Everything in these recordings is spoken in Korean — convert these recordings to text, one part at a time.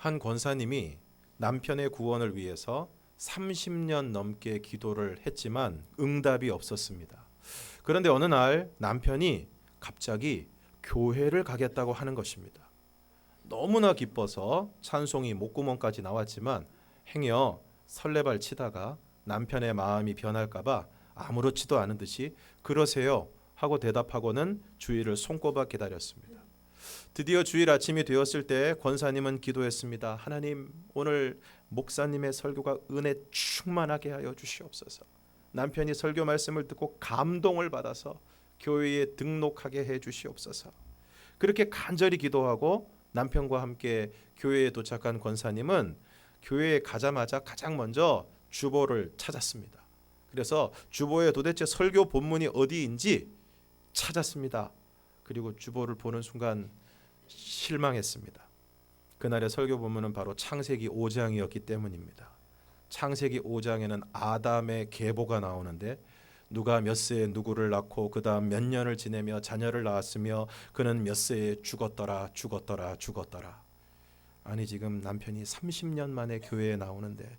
한 권사님이 남편의 구원을 위해서 30년 넘게 기도를 했지만 응답이 없었습니다. 그런데 어느 날 남편이 갑자기 교회를 가겠다고 하는 것입니다. 너무나 기뻐서 찬송이 목구멍까지 나왔지만 행여 설레발 치다가 남편의 마음이 변할까봐 아무렇지도 않은 듯이 그러세요 하고 대답하고는 주일을 손꼽아 기다렸습니다. 드디어 주일 아침이 되었을 때 권사님은 기도했습니다. 하나님 오늘 목사님의 설교가 은혜 충만하게 하여 주시옵소서. 남편이 설교 말씀을 듣고 감동을 받아서 교회에 등록하게 해 주시옵소서. 그렇게 간절히 기도하고 남편과 함께 교회에 도착한 권사님은 교회에 가자마자 가장 먼저 주보를 찾았습니다. 그래서 주보에 도대체 설교 본문이 어디인지 찾았습니다. 그리고 주보를 보는 순간 실망했습니다. 그날의 설교 본문은 바로 창세기 5장이었기 때문입니다. 창세기 5장에는 아담의 계보가 나오는데 누가 몇 세에 누구를 낳고 그다음 몇 년을 지내며 자녀를 낳았으며 그는 몇 세에 죽었더라 죽었더라 죽었더라. 아니 지금 남편이 30년 만에 교회에 나오는데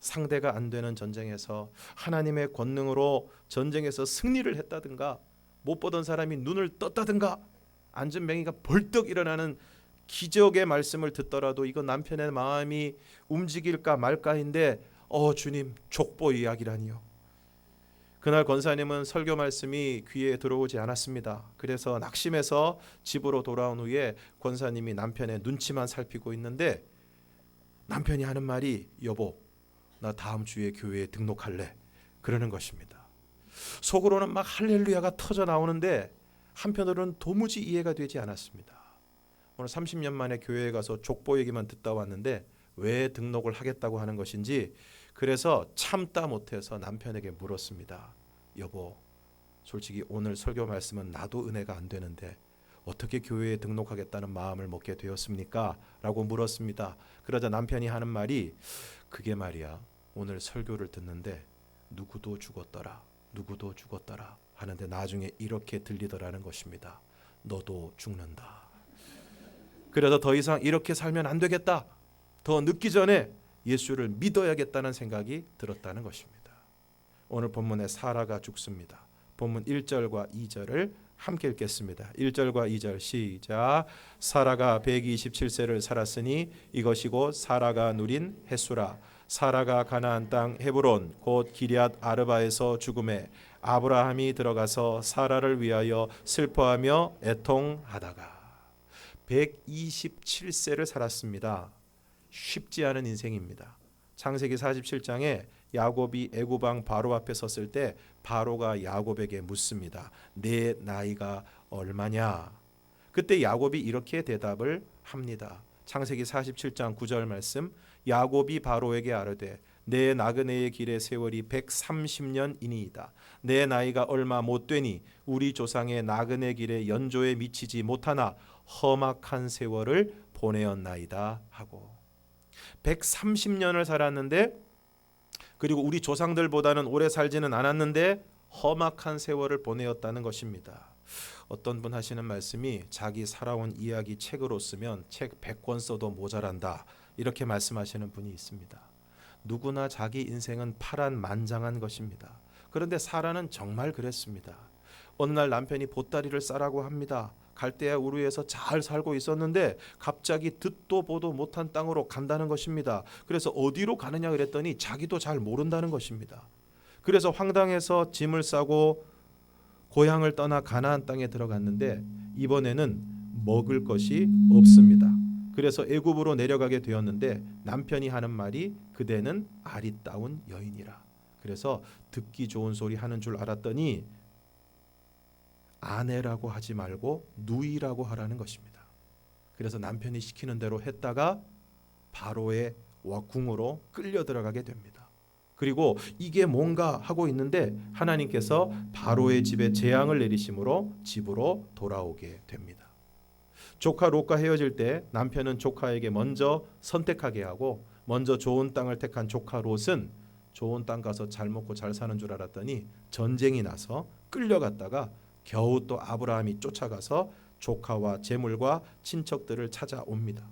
상대가 안 되는 전쟁에서 하나님의 권능으로 전쟁에서 승리를 했다든가 못 보던 사람이 눈을 떴다든가 앉은 맹이가 벌떡 일어나는 기적의 말씀을 듣더라도 이거 남편의 마음이 움직일까 말까인데 어 주님 족보 이야기라니요. 그날 권사님은 설교 말씀이 귀에 들어오지 않았습니다. 그래서 낙심해서 집으로 돌아온 후에 권사님이 남편의 눈치만 살피고 있는데 남편이 하는 말이 여보 나 다음 주에 교회에 등록할래 그러는 것입니다. 속으로는 막 할렐루야가 터져 나오는데 한편으로는 도무지 이해가 되지 않았습니다. 오늘 30년 만에 교회에 가서 족보 얘기만 듣다 왔는데 왜 등록을 하겠다고 하는 것인지 그래서 참다 못해서 남편에게 물었습니다. 여보, 솔직히 오늘 설교 말씀은 나도 은혜가 안 되는데 어떻게 교회에 등록하겠다는 마음을 먹게 되었습니까? 라고 물었습니다. 그러자 남편이 하는 말이 그게 말이야. 오늘 설교를 듣는데 누구도 죽었더라. 누구도 죽었더라. 하는데 나중에 이렇게 들리더라는 것입니다. 너도 죽는다. 그래서 더 이상 이렇게 살면 안 되겠다. 더 늦기 전에 예수를 믿어야겠다는 생각이 들었다는 것입니다. 오늘 본문에 사라가 죽습니다. 본문 1절과 2절을 함께 읽겠습니다. 1절과 2절 시작. 사라가 127세를 살았으니 이것이고 사라가 누린 햇수라. 사라가 가나안 땅 헤브론 곧 기럇 아르바에서 죽음에 아브라함이 들어가서 사라를 위하여 슬퍼하며 애통하다가 127세를 살았습니다. 쉽지 않은 인생입니다. 창세기 47장에 야곱이 애굽왕 바로 앞에 섰을 때 바로가 야곱에게 묻습니다. 내 나이가 얼마냐? 그때 야곱이 이렇게 대답을 합니다. 창세기 47장 9절 말씀 야곱이 바로에게 아뢰되 내 나그네의 길의 세월이 130년이니이다. 내 나이가 얼마 못 되니 우리 조상의 나그네 길의 연조에 미치지 못하나 험악한 세월을 보내었나이다 하고 130년을 살았는데 그리고 우리 조상들보다는 오래 살지는 않았는데 험악한 세월을 보내었다는 것입니다. 어떤 분 하시는 말씀이 자기 살아온 이야기 책으로 쓰면 책 100권 써도 모자란다. 이렇게 말씀하시는 분이 있습니다. 누구나 자기 인생은 파란 만장한 것입니다. 그런데 사라는 정말 그랬습니다. 어느 날 남편이 보따리를 싸라고 합니다. 갈대아 우르에서 잘 살고 있었는데 갑자기 듣도 보도 못한 땅으로 간다는 것입니다. 그래서 어디로 가느냐 그랬더니 자기도 잘 모른다는 것입니다. 그래서 황당해서 짐을 싸고 고향을 떠나 가나안 땅에 들어갔는데 이번에는 먹을 것이 없습니다. 그래서 애굽으로 내려가게 되었는데 남편이 하는 말이 그대는 아리따운 여인이라. 그래서 듣기 좋은 소리 하는 줄 알았더니 아내라고 하지 말고 누이라고 하라는 것입니다. 그래서 남편이 시키는 대로 했다가 바로의 궁으로 끌려 들어가게 됩니다. 그리고 이게 뭔가 하고 있는데 하나님께서 바로의 집에 재앙을 내리심으로 집으로 돌아오게 됩니다. 조카 롯과 헤어질 때 남편은 조카에게 먼저 선택하게 하고 먼저 좋은 땅을 택한 조카 롯은 좋은 땅 가서 잘 먹고 잘 사는 줄 알았더니 전쟁이 나서 끌려갔다가 겨우 또 아브라함이 쫓아가서 조카와 재물과 친척들을 찾아옵니다.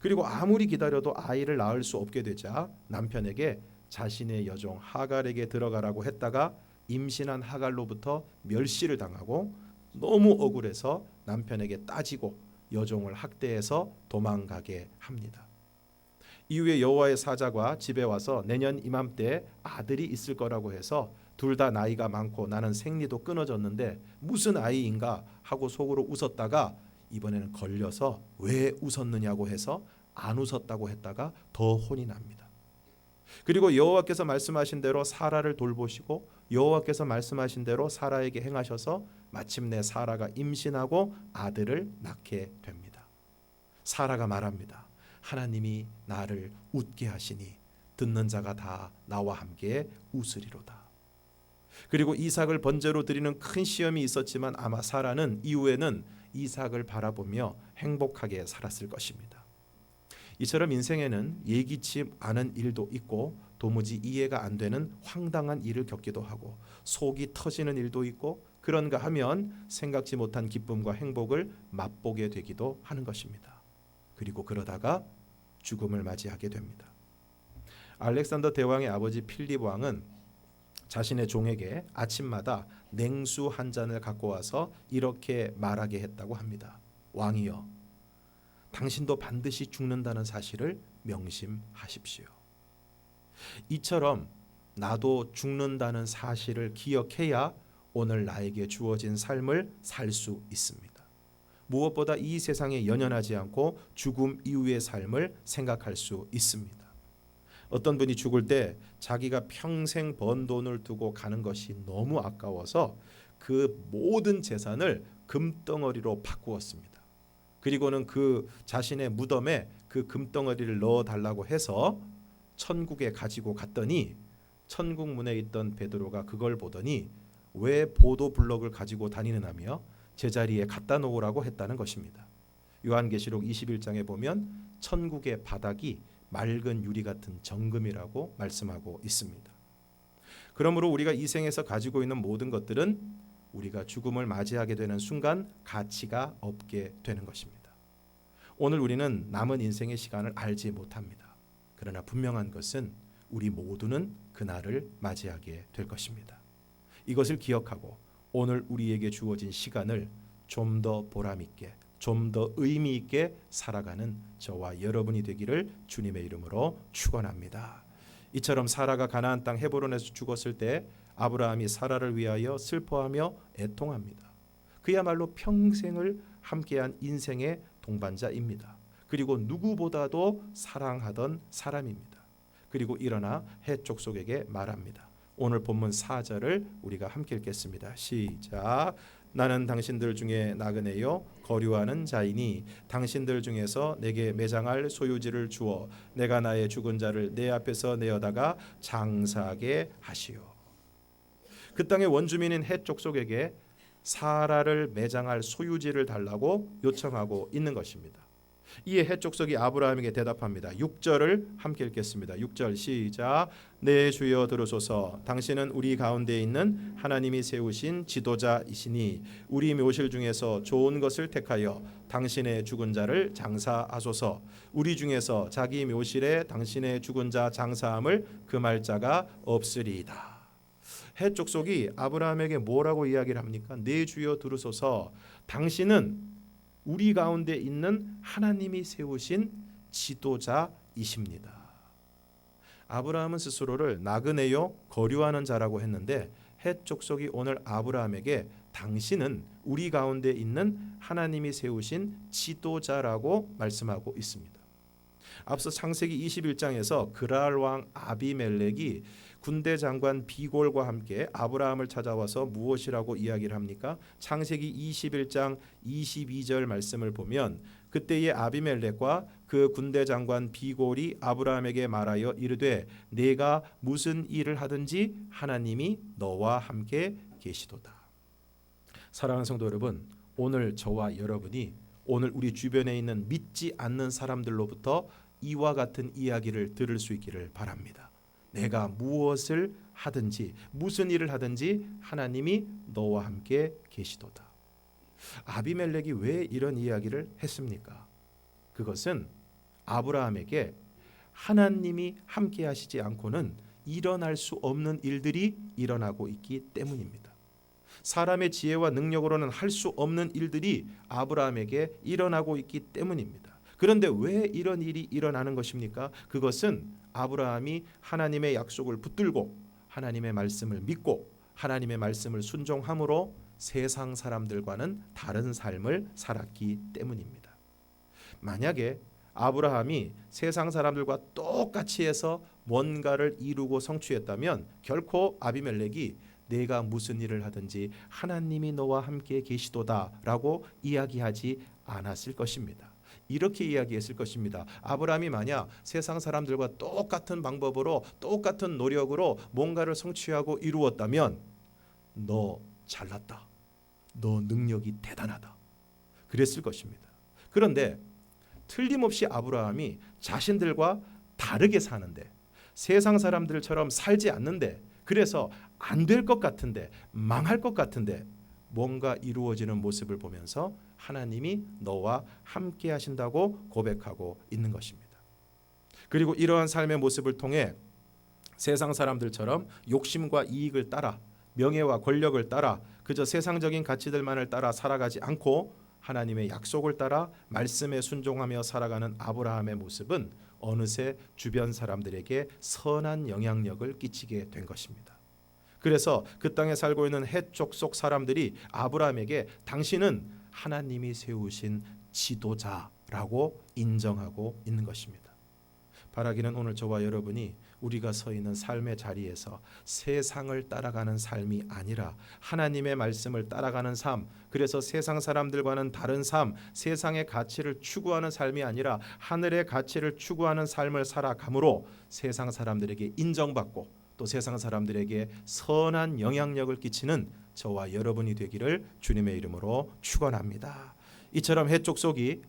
그리고 아무리 기다려도 아이를 낳을 수 없게 되자 남편에게 자신의 여종 하갈에게 들어가라고 했다가 임신한 하갈로부터 멸시를 당하고 너무 억울해서 남편에게 따지고 여종을 학대해서 도망가게 합니다. 이후에 여호와의 사자가 집에 와서 내년 이맘때 아들이 있을 거라고 해서 둘 다 나이가 많고 나는 생리도 끊어졌는데 무슨 아이인가 하고 속으로 웃었다가 이번에는 걸려서 왜 웃었느냐고 해서 안 웃었다고 했다가 더 혼이 납니다. 그리고 여호와께서 말씀하신 대로 사라를 돌보시고 여호와께서 말씀하신 대로 사라에게 행하셔서 마침내 사라가 임신하고 아들을 낳게 됩니다. 사라가 말합니다. 하나님이 나를 웃게 하시니 듣는 자가 다 나와 함께 웃으리로다. 그리고 이삭을 번제로 드리는 큰 시험이 있었지만 아마 사라는 이후에는 이삭을 바라보며 행복하게 살았을 것입니다. 이처럼 인생에는 예기치 않은 일도 있고 도무지 이해가 안 되는 황당한 일을 겪기도 하고 속이 터지는 일도 있고 그런가 하면 생각지 못한 기쁨과 행복을 맛보게 되기도 하는 것입니다. 그리고 그러다가 죽음을 맞이하게 됩니다. 알렉산더 대왕의 아버지 필립 왕은 자신의 종에게 아침마다 냉수 한 잔을 갖고 와서 이렇게 말하게 했다고 합니다. 왕이여, 당신도 반드시 죽는다는 사실을 명심하십시오. 이처럼 나도 죽는다는 사실을 기억해야 오늘 나에게 주어진 삶을 살 수 있습니다. 무엇보다 이 세상에 연연하지 않고 죽음 이후의 삶을 생각할 수 있습니다. 어떤 분이 죽을 때 자기가 평생 번 돈을 두고 가는 것이 너무 아까워서 그 모든 재산을 금덩어리로 바꾸었습니다. 그리고는 그 자신의 무덤에 그 금덩어리를 넣어 달라고 해서 천국에 가지고 갔더니 천국 문에 있던 베드로가 그걸 보더니 왜 보도 블럭을 가지고 다니느냐며 제자리에 갖다 놓으라고 했다는 것입니다. 요한계시록 21장에 보면 천국의 바닥이 맑은 유리 같은 정금이라고 말씀하고 있습니다. 그러므로 우리가 이 생에서 가지고 있는 모든 것들은 우리가 죽음을 맞이하게 되는 순간 가치가 없게 되는 것입니다. 오늘 우리는 남은 인생의 시간을 알지 못합니다. 그러나 분명한 것은 우리 모두는 그날을 맞이하게 될 것입니다. 이것을 기억하고 오늘 우리에게 주어진 시간을 좀 더 보람 있게 좀 더 의미 있게 살아가는 저와 여러분이 되기를 주님의 이름으로 축원합니다. 이처럼 사라가 가나안 땅 헤브론에서 죽었을 때 아브라함이 사라를 위하여 슬퍼하며 애통합니다. 그야말로 평생을 함께한 인생의 동반자입니다. 그리고 누구보다도 사랑하던 사람입니다. 그리고 일어나 해 족속에게 말합니다. 오늘 본문 4절을 우리가 함께 읽겠습니다. 시작. 나는 당신들 중에 나그네요 거류하는 자이니 당신들 중에서 내게 매장할 소유지를 주어 내가 나의 죽은 자를 내 앞에서 내어다가 장사하게 하시오. 그 땅의 원주민인 헷 족속에게 사라를 매장할 소유지를 달라고 요청하고 있는 것입니다. 이에 헷 족속이 아브라함에게 대답합니다. 6절을 함께 읽겠습니다. 6절 시작. 내 주여 들으소서. 당신은 우리 가운데 있는 하나님이 세우신 지도자이시니 우리 묘실 중에서 좋은 것을 택하여 당신의 죽은 자를 장사하소서. 우리 중에서 자기 묘실에 당신의 죽은 자 장사함을 금할 자가 없으리이다. 해 족속이 아브라함에게 뭐라고 이야기를 합니까? 내 주여 들으소서. 당신은 우리 가운데 있는 하나님이 세우신 지도자이십니다. 아브라함은 스스로를 나그네요 거류하는 자라고 했는데 헷 족속이 오늘 아브라함에게 당신은 우리 가운데 있는 하나님이 세우신 지도자라고 말씀하고 있습니다. 앞서 창세기 21장에서 그랄 왕 아비멜렉이 군대 장관 비골과 함께 아브라함을 찾아와서 무엇이라고 이야기를 합니까? 창세기 21장 22절 말씀을 보면 그때의 아비멜렉과 그 군대 장관 비골이 아브라함에게 말하여 이르되 내가 무슨 일을 하든지 하나님이 너와 함께 계시도다. 사랑하는 성도 여러분, 오늘 저와 여러분이 오늘 우리 주변에 있는 믿지 않는 사람들로부터 이와 같은 이야기를 들을 수 있기를 바랍니다. 내가 무엇을 하든지 무슨 일을 하든지 하나님이 너와 함께 계시도다. 아비멜렉이 왜 이런 이야기를 했습니까? 그것은 아브라함에게 하나님이 함께 하시지 않고는 일어날 수 없는 일들이 일어나고 있기 때문입니다. 사람의 지혜와 능력으로는 할 수 없는 일들이 아브라함에게 일어나고 있기 때문입니다. 그런데 왜 이런 일이 일어나는 것입니까? 그것은 아브라함이 하나님의 약속을 붙들고 하나님의 말씀을 믿고 하나님의 말씀을 순종함으로 세상 사람들과는 다른 삶을 살았기 때문입니다. 만약에 아브라함이 세상 사람들과 똑같이 해서 뭔가를 이루고 성취했다면 결코 아비멜렉이 내가 무슨 일을 하든지 하나님이 너와 함께 계시도다라고 이야기하지 않았을 것입니다. 이렇게 이야기했을 것입니다. 아브라함이 만약 세상 사람들과 똑같은 방법으로 똑같은 노력으로 뭔가를 성취하고 이루었다면 너 잘났다. 너 능력이 대단하다. 그랬을 것입니다. 그런데 틀림없이 아브라함이 자신들과 다르게 사는데 세상 사람들처럼 살지 않는데 그래서 안 될 것 같은데 망할 것 같은데 뭔가 이루어지는 모습을 보면서 하나님이 너와 함께 하신다고 고백하고 있는 것입니다. 그리고 이러한 삶의 모습을 통해 세상 사람들처럼 욕심과 이익을 따라 명예와 권력을 따라 그저 세상적인 가치들만을 따라 살아가지 않고 하나님의 약속을 따라 말씀에 순종하며 살아가는 아브라함의 모습은 어느새 주변 사람들에게 선한 영향력을 끼치게 된 것입니다. 그래서 그 땅에 살고 있는 해쪽 속 사람들이 아브라함에게 당신은 하나님이 세우신 지도자라고 인정하고 있는 것입니다. 바라기는 오늘 저와 여러분이 우리가 서 있는 삶의 자리에서 세상을 따라가는 삶이 아니라 하나님의 말씀을 따라가는 삶, 그래서 세상 사람들과는 다른 삶, 세상의 가치를 추구하는 삶이 아니라 하늘의 가치를 추구하는 삶을 살아감으로 세상 사람들에게 인정받고 또 세상 사람들에게 선한 영향력을 끼치는 저와 여러분이 되기를 주님의 이름으로 축원합니다. 이처럼 해쪽 속이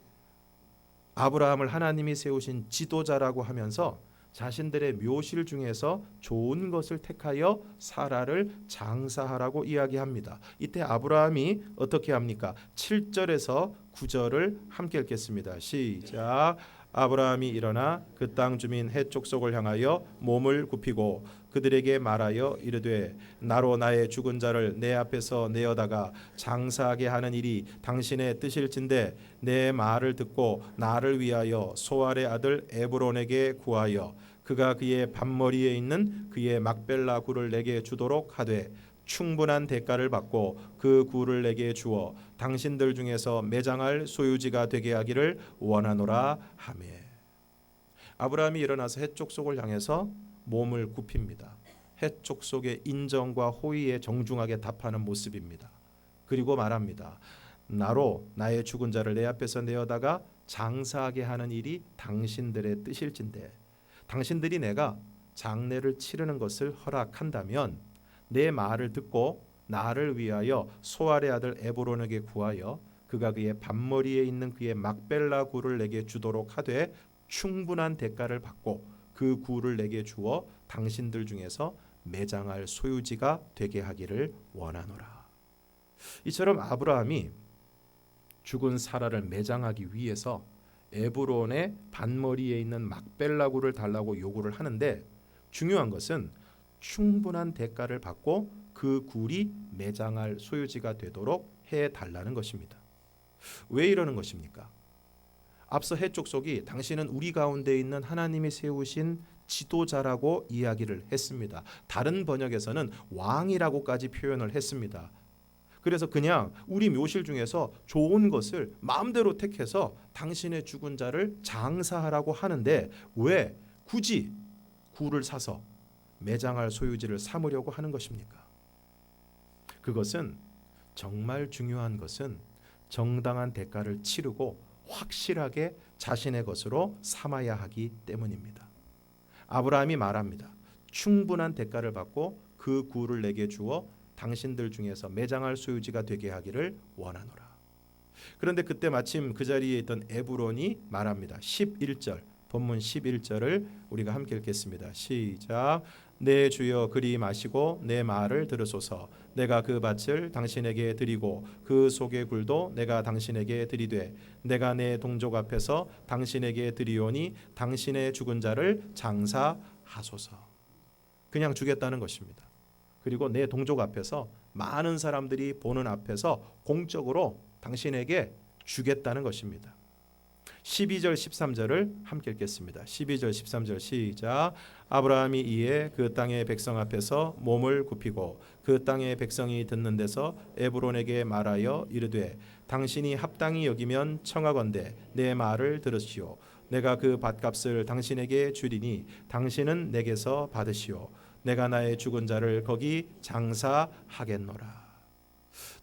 아브라함을 하나님이 세우신 지도자라고 하면서 자신들의 묘실 중에서 좋은 것을 택하여 사라를 장사하라고 이야기합니다. 이때 아브라함이 어떻게 합니까? 7절에서 9절을 함께 읽겠습니다. 시작. 아브라함이 일어나 그 땅 주민 해쪽 속을 향하여 몸을 굽히고 그들에게 말하여 이르되 나로 나의 죽은 자를 내 앞에서 내어다가 장사하게 하는 일이 당신의 뜻일진데 내 말을 듣고 나를 위하여 소알의 아들 에브론에게 구하여 그가 그의 반머리에 있는 그의 막벨라 굴을 내게 주도록 하되 충분한 대가를 받고 그 굴을 내게 주어 당신들 중에서 매장할 소유지가 되게 하기를 원하노라. 하며 아브라함이 일어나서 해쪽 속을 향해서 몸을 굽힙니다. 해쪽 속의 인정과 호의에 정중하게 답하는 모습입니다. 그리고 말합니다. 나로 나의 죽은 자를 내 앞에서 내어다가 장사하게 하는 일이 당신들의 뜻일진데 당신들이 내가 장례를 치르는 것을 허락한다면 내 말을 듣고 나를 위하여 소알의 아들 에브론에게 구하여 그가 그의 반머리에 있는 그의 막벨라 굴을 내게 주도록 하되 충분한 대가를 받고 그 굴을 내게 주어 당신들 중에서 매장할 소유지가 되게 하기를 원하노라. 이처럼 아브라함이 죽은 사라를 매장하기 위해서 에브론의 반머리에 있는 막벨라굴을 달라고 요구를 하는데 중요한 것은 충분한 대가를 받고 그 굴이 매장할 소유지가 되도록 해 달라는 것입니다. 왜 이러는 것입니까? 앞서 해쪽 속이 당신은 우리 가운데 있는 하나님이 세우신 지도자라고 이야기를 했습니다. 다른 번역에서는 왕이라고까지 표현을 했습니다. 그래서 그냥 우리 묘실 중에서 좋은 것을 마음대로 택해서 당신의 죽은 자를 장사하라고 하는데 왜 굳이 굴을 사서 매장할 소유지를 삼으려고 하는 것입니까? 그것은 정말 중요한 것은 정당한 대가를 치르고 확실하게 자신의 것으로 삼아야 하기 때문입니다. 아브라함이 말합니다. 충분한 대가를 받고 그 굴을 내게 주어 당신들 중에서 매장할 소유지가 되게 하기를 원하노라. 그런데 그때 마침 그 자리에 있던 에브론이 말합니다. 11절 본문 11절을 우리가 함께 읽겠습니다. 시작. 내 주여 그리 마시고 내 말을 들으소서 내가 그 밭을 당신에게 드리고 그 속의 굴도 내가 당신에게 드리되 내가 내 동족 앞에서 당신에게 드리오니 당신의 죽은 자를 장사하소서. 그냥 주겠다는 것입니다. 그리고 내 동족 앞에서 많은 사람들이 보는 앞에서 공적으로 당신에게 주겠다는 것입니다. 12절 13절을 함께 읽겠습니다. 12절 13절 시작. 아브라함이 이에 그 땅의 백성 앞에서 몸을 굽히고 그 땅의 백성이 듣는 데서 에브론에게 말하여 이르되 당신이 합당히 여기면 청하건대 내 말을 들으시오. 내가 그 밭값을 당신에게 주리니 당신은 내게서 받으시오. 내가 나의 죽은 자를 거기 장사하겠노라.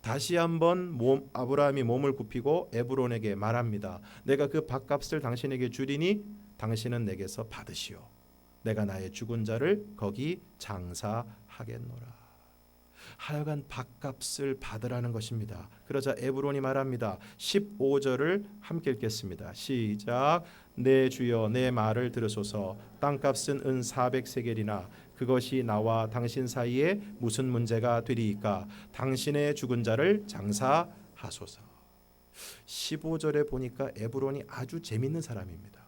다시 한번 몸, 아브라함이 몸을 굽히고 에브론에게 말합니다. 내가 그 밭값을 당신에게 주리니 당신은 내게서 받으시오. 내가 나의 죽은 자를 거기 장사하겠노라. 하여간 밭값을 받으라는 것입니다. 그러자 에브론이 말합니다. 15절을 함께 읽겠습니다. 시작. 내 주여 내 말을 들으소서. 땅값은 은 400세겔이나 그것이 나와 당신 사이에 무슨 문제가 되리이까? 당신의 죽은 자를 장사하소서. 15절에 보니까 에브론이 아주 재밌는 사람입니다.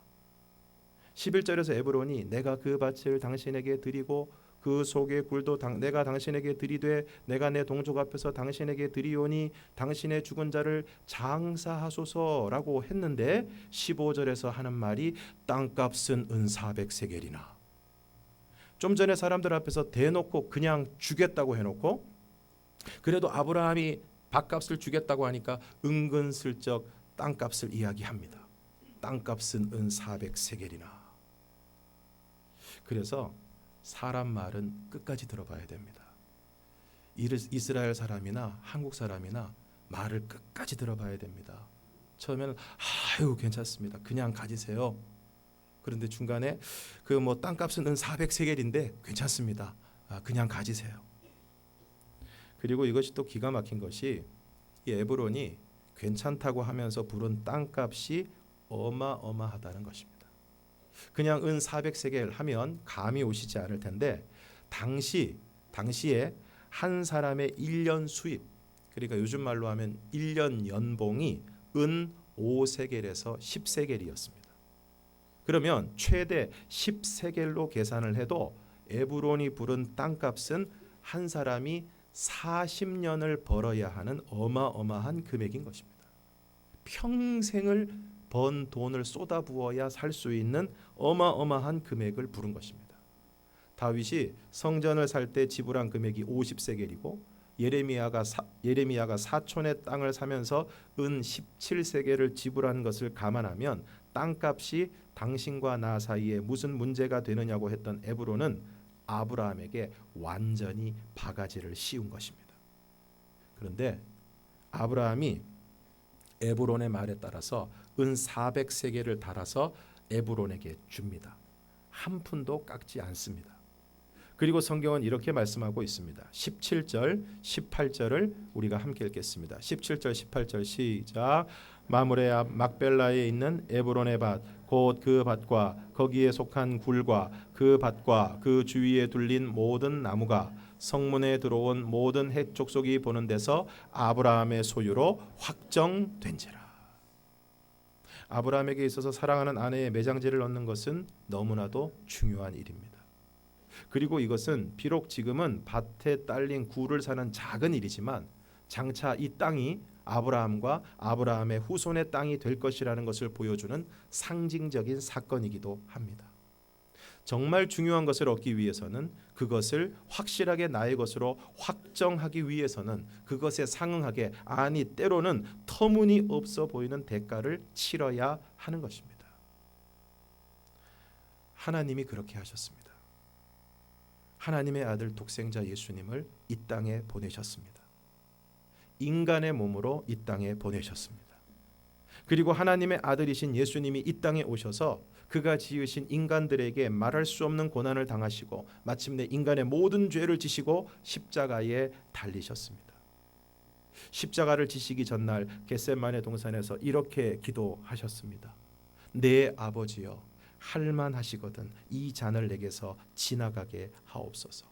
11절에서 에브론이 내가 그 밭을 당신에게 드리고 그 속의 굴도 당, 내가 당신에게 드리되 내가 내 동족 앞에서 당신에게 드리오니 당신의 죽은 자를 장사하소서라고 했는데 15절에서 하는 말이 땅값은 은 400세겔이나 좀 전에 사람들 앞에서 대놓고 그냥 주겠다고 해놓고 그래도 아브라함이 밥값을 주겠다고 하니까 은근슬쩍 땅값을 이야기합니다. 땅값은 은 400세겔이나. 그래서 사람 말은 끝까지 들어봐야 됩니다. 이스라엘 사람이나 한국 사람이나 말을 끝까지 들어봐야 됩니다. 처음에는 아유 괜찮습니다. 그냥 가지세요. 그런데 중간에 그 뭐 땅값은 400세겔인데 괜찮습니다. 아, 그냥 가지세요. 그리고 이것이 또 기가 막힌 것이 이 에브론이 괜찮다고 하면서 부른 땅값이 어마어마하다는 것입니다. 그냥 은 400세겔 하면 감이 오시지 않을 텐데 당시 당시에 한 사람의 1년 수입 그러니까 요즘 말로 하면 1년 연봉이 은 5세겔에서 10세겔이었습니다. 그러면 최대 10세겔로 계산을 해도 에브론이 부른 땅값은 한 사람이 40년을 벌어야 하는 어마어마한 금액인 것입니다. 평생을 번 돈을 쏟아부어야 살 수 있는 어마어마한 금액을 부른 것입니다. 다윗이 성전을 살 때 지불한 금액이 50세겔이고 예레미야가 사, 예레미야가 사촌의 땅을 사면서 은 17세겔을 지불한 것을 감안하면 땅값이 당신과 나 사이에 무슨 문제가 되느냐고 했던 에브론은 아브라함에게 완전히 바가지를 씌운 것입니다. 그런데 아브라함이 에브론의 말에 따라서 은 400세겔을 달아서 에브론에게 줍니다. 한 푼도 깎지 않습니다. 그리고 성경은 이렇게 말씀하고 있습니다. 17절, 18절을 우리가 함께 읽겠습니다. 17절, 18절 시작. 마므레 앞 막벨라에 있는 에브론의 밭, 곧 그 밭과 거기에 속한 굴과 그 밭과 그 주위에 둘린 모든 나무가 성문에 들어온 모든 헷 족속이 보는 데서 아브라함의 소유로 확정된지라. 아브라함에게 있어서 사랑하는 아내의 매장지를 얻는 것은 너무나도 중요한 일입니다. 그리고 이것은 비록 지금은 밭에 딸린 굴을 사는 작은 일이지만 장차 이 땅이 아브라함과 아브라함의 후손의 땅이 될 것이라는 것을 보여주는 상징적인 사건이기도 합니다. 정말 중요한 것을 얻기 위해서는 그것을 확실하게 나의 것으로 확정하기 위해서는 그것에 상응하게 아니 때로는 터무니없어 보이는 대가를 치러야 하는 것입니다. 하나님이 그렇게 하셨습니다. 하나님의 아들 독생자 예수님을 이 땅에 보내셨습니다. 인간의 몸으로 이 땅에 보내셨습니다. 그리고 하나님의 아들이신 예수님이 이 땅에 오셔서 그가 지으신 인간들에게 말할 수 없는 고난을 당하시고 마침내 인간의 모든 죄를 지시고 십자가에 달리셨습니다. 십자가를 지시기 전날 겟세만의 동산에서 이렇게 기도하셨습니다. 내 아버지여 할만하시거든 이 잔을 내게서 지나가게 하옵소서.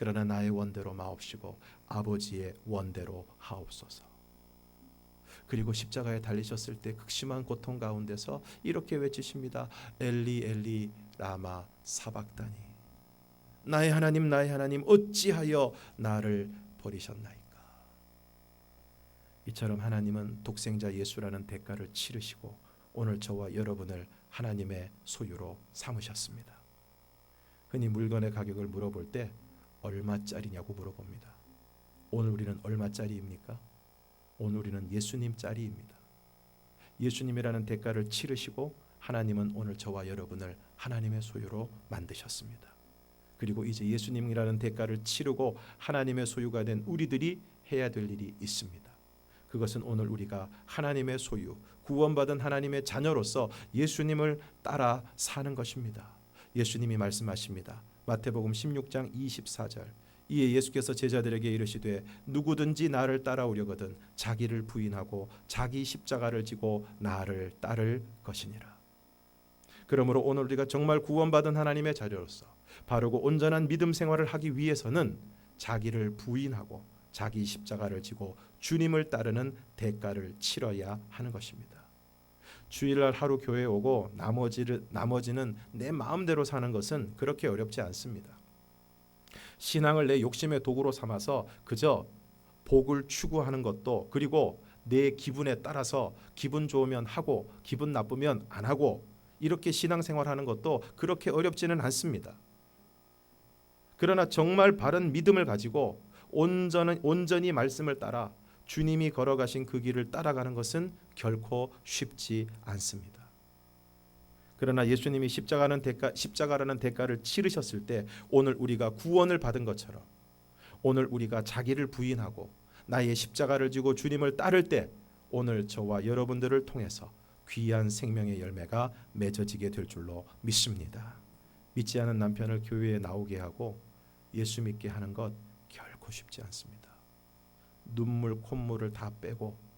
그러나 나의 원대로 마옵시고 아버지의 원대로 하옵소서. 그리고 십자가에 달리셨을 때 극심한 고통 가운데서 이렇게 외치십니다. 엘리 엘리 라마 사박다니. 나의 하나님 나의 하나님 어찌하여 나를 버리셨나이까. 이처럼 하나님은 독생자 예수라는 대가를 치르시고 오늘 저와 여러분을 하나님의 소유로 삼으셨습니다. 흔히 물건의 가격을 물어볼 때 얼마짜리냐고 물어봅니다. 오늘 우리는 얼마짜리입니까? 오늘 우리는 예수님 짜리입니다. 예수님이라는 대가를 치르시고 하나님은 오늘 저와 여러분을 하나님의 소유로 만드셨습니다. 그리고 이제 예수님이라는 대가를 치르고 하나님의 소유가 된 우리들이 해야 될 일이 있습니다. 그것은 오늘 우리가 하나님의 소유, 구원받은 하나님의 자녀로서 예수님을 따라 사는 것입니다. 예수님이 말씀하십니다. 마태복음 16장 24절. 이에 예수께서 제자들에게 이르시되 누구든지 나를 따라오려거든 자기를 부인하고 자기 십자가를 지고 나를 따를 것이니라. 그러므로 오늘 우리가 정말 구원받은 하나님의 자녀로서 바르고 온전한 믿음 생활을 하기 위해서는 자기를 부인하고 자기 십자가를 지고 주님을 따르는 대가를 치러야 하는 것입니다. 주일날 하루 교회 오고 나머지를 나머지는 내 마음대로 사는 것은 그렇게 어렵지 않습니다. 신앙을 내 욕심의 도구로 삼아서 그저 복을 추구하는 것도 그리고 내 기분에 따라서 기분 좋으면 하고 기분 나쁘면 안 하고 이렇게 신앙생활하는 것도 그렇게 어렵지는 않습니다. 그러나 정말 바른 믿음을 가지고 온전히, 온전히 말씀을 따라 주님이 걸어가신 그 길을 따라가는 것은 결코 쉽지 않습니다. 그러나 예수님이 십자가는 대가, 십자가라는 대가를 치르셨을 때 오늘 우리가 구원을 받은 것처럼 오늘 우리가 자기를 부인하고 나의 십자가를 지고 주님을 따를 때 오늘 저와 여러분들을 통해서 귀한 생명의 열매가 맺어지게 될 줄로 믿습니다. 믿지 않은 남편을 교회에 나오게 하고 예수 믿게 하는 것 결코 쉽지 않습니다. 눈물 콧물을 다 빼고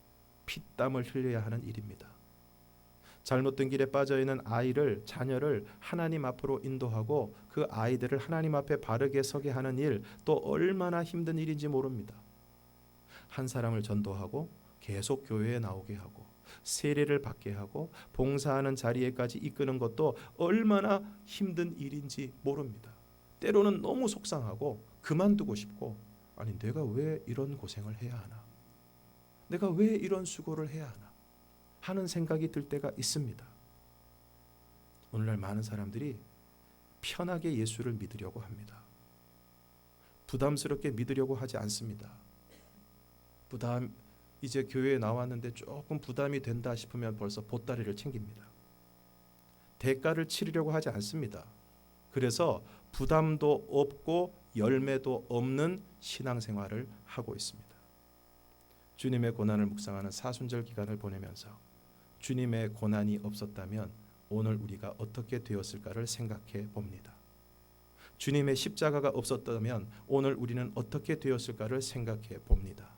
피땀을 흘려야 하는 일입니다. 잘못된 길에 빠져 있는 아이를 자녀를 하나님 앞으로 인도하고 그 아이들을 하나님 앞에 바르게 서게 하는 일 또 얼마나 힘든 일인지 모릅니다. 한 사람을 전도하고 계속 교회에 나오게 하고 세례를 받게 하고 봉사하는 자리에까지 이끄는 것도 얼마나 힘든 일인지 모릅니다. 때로는 너무 속상하고 그만두고 싶고 아니 내가 왜 이런 고생을 해야 하나? 내가 왜 이런 수고를 해야 하나? 하는 생각이 들 때가 있습니다. 오늘날 많은 사람들이 편하게 예수를 믿으려고 합니다. 부담스럽게 믿으려고 하지 않습니다. 부담 이제 교회에 나왔는데 조금 부담이 된다 싶으면 벌써 보따리를 챙깁니다. 대가를 치르려고 하지 않습니다. 그래서 부담도 없고 열매도 없는 신앙생활을 하고 있습니다. 주님의 고난을 묵상하는 사순절 기간을 보내면서 주님의 고난이 없었다면 오늘 우리가 어떻게 되었을까를 생각해 봅니다. 주님의 십자가가 없었다면 오늘 우리는 어떻게 되었을까를 생각해 봅니다.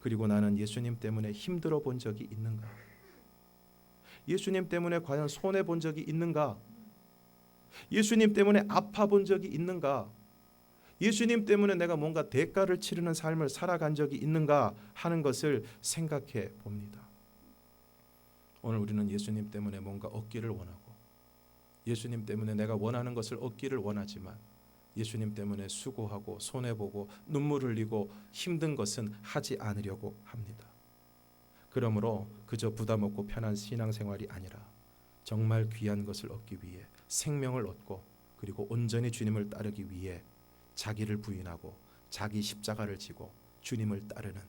그리고 나는 예수님 때문에 힘들어 본 적이 있는가? 예수님 때문에 과연 손해 본 적이 있는가? 예수님 때문에 아파 본 적이 있는가? 예수님 때문에 내가 뭔가 대가를 치르는 삶을 살아간 적이 있는가 하는 것을 생각해 봅니다. 오늘 우리는 예수님 때문에 뭔가 얻기를 원하고 예수님 때문에 내가 원하는 것을 얻기를 원하지만 예수님 때문에 수고하고 손해 보고 눈물 흘리고 힘든 것은 하지 않으려고 합니다. 그러므로 그저 부담 없고 편한 신앙생활이 아니라 정말 귀한 것을 얻기 위해 생명을 얻고 그리고 온전히 주님을 따르기 위해 자기를 부인하고 자기 십자가를 지고 주님을 따르는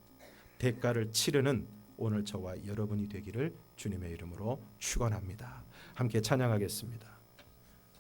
대가를 치르는 오늘 저와 여러분이 되기를 주님의 이름으로 축원합니다. 함께 찬양하겠습니다.